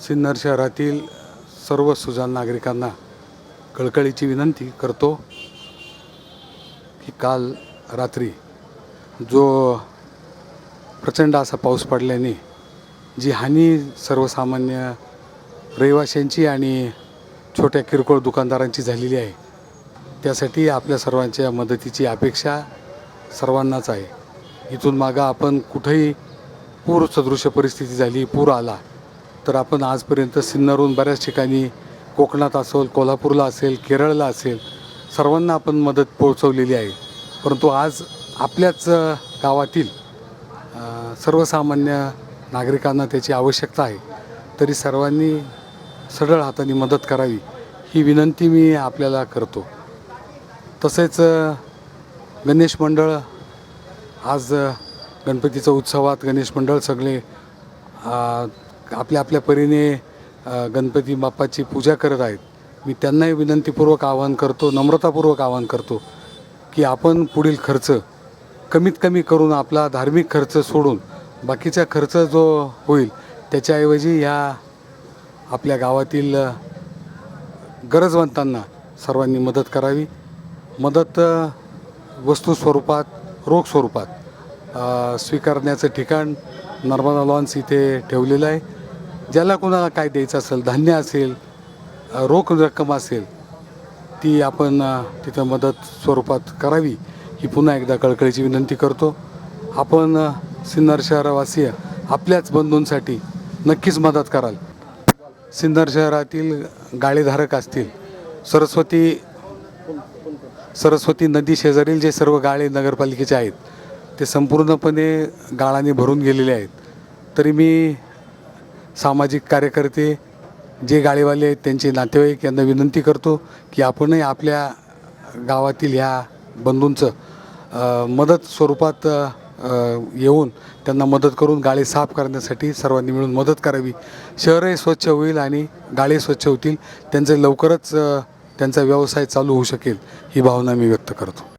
सिन्नर शहरातील सर्व सुजाण नागरिकांना कळकळीची विनंती करतो की काल रात्री जो प्रचंड असा पाऊस पडल्याने जी हानी सर्वसामान्य रहिवाशांची आणि छोट्या किरकोळ दुकानदारांची झालेली आहे त्यासाठी आपल्या सर्वांच्या मदतीची अपेक्षा सर्वांनाच आहे. इथून मागं आपण कुठेही पूरसदृश्य परिस्थिती झाली पूर आला तर आपण आजपर्यंत सिन्नरहून बऱ्याच ठिकाणी कोकणात असेल कोल्हापूरला असेल केरळला असेल सर्वांना आपण मदत पोहोचवलेली आहे. परंतु आज आपल्याच गावातील सर्वसामान्य नागरिकांना त्याची आवश्यकता आहे. तरी सर्वांनी सरळ हाताने मदत करावी ही विनंती मी आपल्याला करतो. तसेच गणेश मंडळ आज गणपतीचा गणपतीच्या उत्सवात गणेश मंडळ सगळे आपल्या आपल्या परीने गणपती बाप्पाची पूजा करत आहेत. मी त्यांनाही विनंतीपूर्वक आवाहन करतो नम्रतापूर्वक आवाहन करतो की आपण पुढील खर्च कमीत कमी करून आपला धार्मिक खर्च सोडून बाकीचा खर्च जो होईल त्याच्याऐवजी ह्या आपल्या गावातील गरजवंतांना सर्वांनी मदत करावी. मदत वस्तू स्वरूपात रोख स्वरूपात स्वीकारण्याचं ठिकाण नर्मदा लॉन्स इथे ठेवलेलं आहे. ज्याला कोणाला काय द्यायचं असेल धान्य असेल रोख रक्कम असेल ती आपण तिथं मदत स्वरूपात करावी ही पुन्हा एकदा कळकळीची विनंती करतो. आपण सिन्नर शहरवासीय आपल्याच बंधूंसाठी नक्कीच मदत कराल. सिन्नर शहरातील गाळेधारक असतील सरस्वती सरस्वती नदी शेजारील जे सर्व गाळे नगरपालिकेचे आहेत ते संपूर्णपणे गाळाने भरून गेलेले आहेत. तरी मी सामाजिक कार्यकर्ते जे गाळेवाले आहेत त्यांचे नातेवाईक यांना विनंती करतो की आपणही आपल्या गावातील ह्या बंधूंचं मदत स्वरूपात येऊन त्यांना मदत करून गाळे साफ करण्यासाठी सर्वांनी मिळून मदत करावी. शहरही स्वच्छ होईल आणि गाळे स्वच्छ होतील. त्यांचे लवकरच त्यांचा व्यवसाय चालू होऊ शकेल ही भावना मी व्यक्त करतो.